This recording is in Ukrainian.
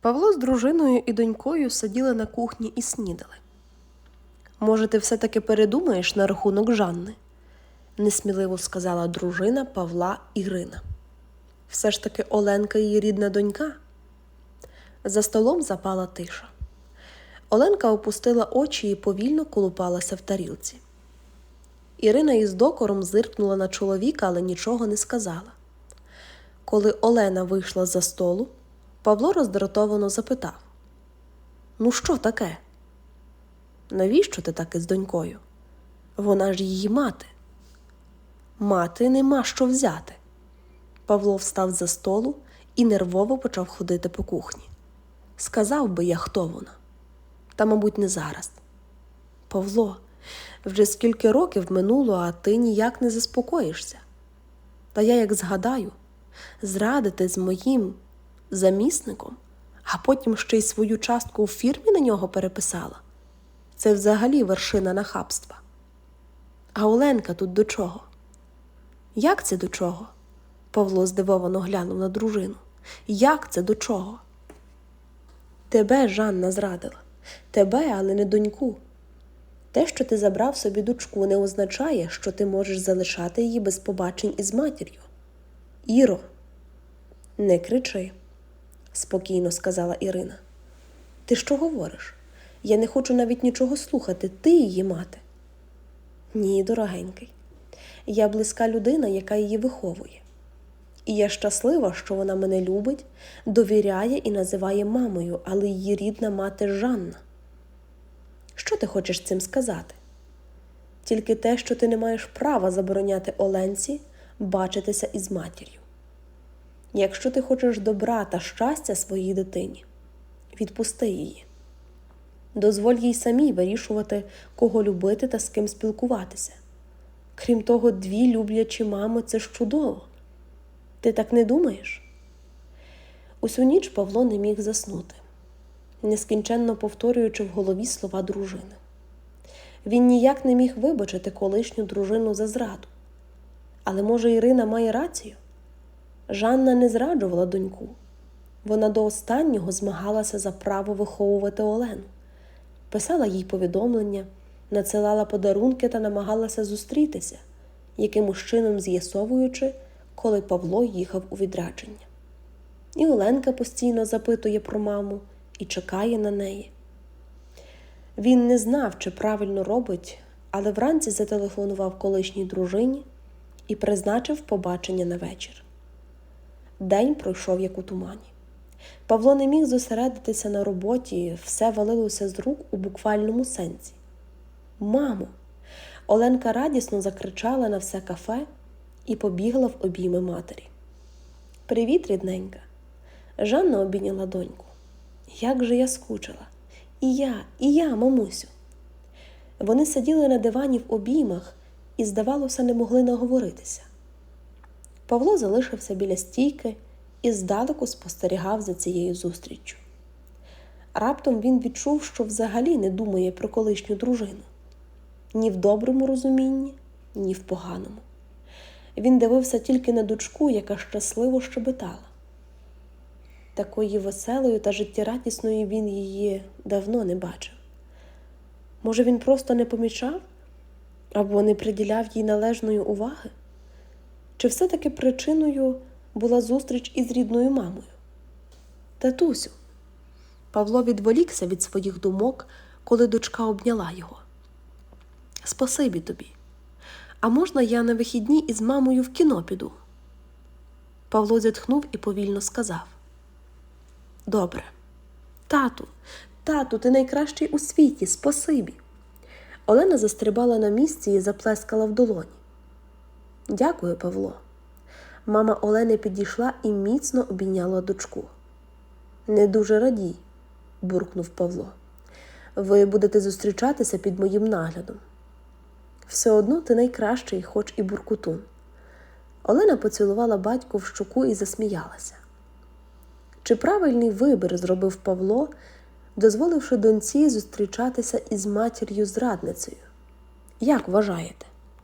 Павло з дружиною і донькою сиділи на кухні і снідали. Може, ти все-таки передумаєш на рахунок Жанни? несміливо сказала дружина Павла Ірина. Все ж таки Оленка її рідна донька. За столом запала тиша. Оленка опустила очі і повільно колупалася в тарілці. Ірина із докором зиркнула на чоловіка, але нічого не сказала. Коли Олена вийшла за столу, Павло роздратовано запитав: Ну, що таке? Навіщо ти так із донькою? Вона ж її мати. Мати нема що взяти. Павло встав за столу і нервово почав ходити по кухні. Сказав би я, хто вона. Та, мабуть, не зараз. Павло, вже скільки років минуло, а ти ніяк не заспокоїшся. Та я як згадаю, зрадити з моїм замісником, а потім ще й свою частку у фірмі на нього переписала. Це взагалі вершина нахабства. А Оленка тут до чого? Як це до чого? Павло здивовано глянув на дружину. Як це до чого? Тебе Жанна зрадила, тебе, але не доньку. Те, що ти забрав собі дочку, не означає, що ти можеш залишати її без побачень із матір'ю. Іро, не кричи, спокійно сказала Ірина. Ти що говориш? Я не хочу навіть нічого слухати, ти її мати. Ні, дорогенький. Я близька людина, яка її виховує. І я щаслива, що вона мене любить, довіряє і називає мамою, але її рідна мати Жанна. Що ти хочеш цим сказати? Тільки те, що ти не маєш права забороняти Оленці бачитися із матір'ю. Якщо ти хочеш добра та щастя своїй дитині, відпусти її. Дозволь їй самій вирішувати, кого любити та з ким спілкуватися. Крім того, дві люблячі мами це ж чудово. Ти так не думаєш? Усю ніч Павло не міг заснути, нескінченно повторюючи в голові слова дружини. Він ніяк не міг вибачити колишню дружину за зраду. Але, може, Ірина має рацію? Жанна не зраджувала доньку. Вона до останнього змагалася за право виховувати Олену, писала їй повідомлення, надсилала подарунки та намагалася зустрітися, якимось чином з'ясовуючи, коли Павло їхав у відрядження. І Оленка постійно запитує про маму і чекає на неї. Він не знав, чи правильно робить, але вранці зателефонував колишній дружині і призначив побачення на вечір. День пройшов як у тумані. Павло не міг зосередитися на роботі, все валилося з рук у буквальному сенсі. Мамо! Оленка радісно закричала на все кафе і побігла в обійми матері. Привіт, рідненька! Жанна обійняла доньку. Як же я скучила! І я, і я, мамусю. Вони сиділи на дивані в обіймах і, здавалося, не могли наговоритися. Павло залишився біля стійки і здалеку спостерігав за цією зустріччю. Раптом він відчув, що взагалі не думає про колишню дружину ні в доброму розумінні, ні в поганому. Він дивився тільки на дочку, яка щасливо щебетала. Такої веселою та життєрадісною він її давно не бачив. Може, він просто не помічав або не приділяв їй належної уваги? Чи все-таки причиною була зустріч із рідною мамою? Татусю. Павло відволікся від своїх думок, коли дочка обняла його. Спасибі тобі. А можна я на вихідні із мамою в кіно піду? Павло зітхнув і повільно сказав: Добре, тату, тату, ти найкращий у світі, спасибі. Олена застрибала на місці і заплескала в долоні. Дякую, Павло. Мама Олени підійшла і міцно обійняла дочку. Не дуже радій, буркнув Павло. Ви будете зустрічатися під моїм наглядом. Все одно ти найкращий, хоч і буркутун. Олена поцілувала батьку в щоку і засміялася. Чи правильний вибір зробив Павло, дозволивши доньці зустрічатися із матір'ю зрадницею? Як вважаєте?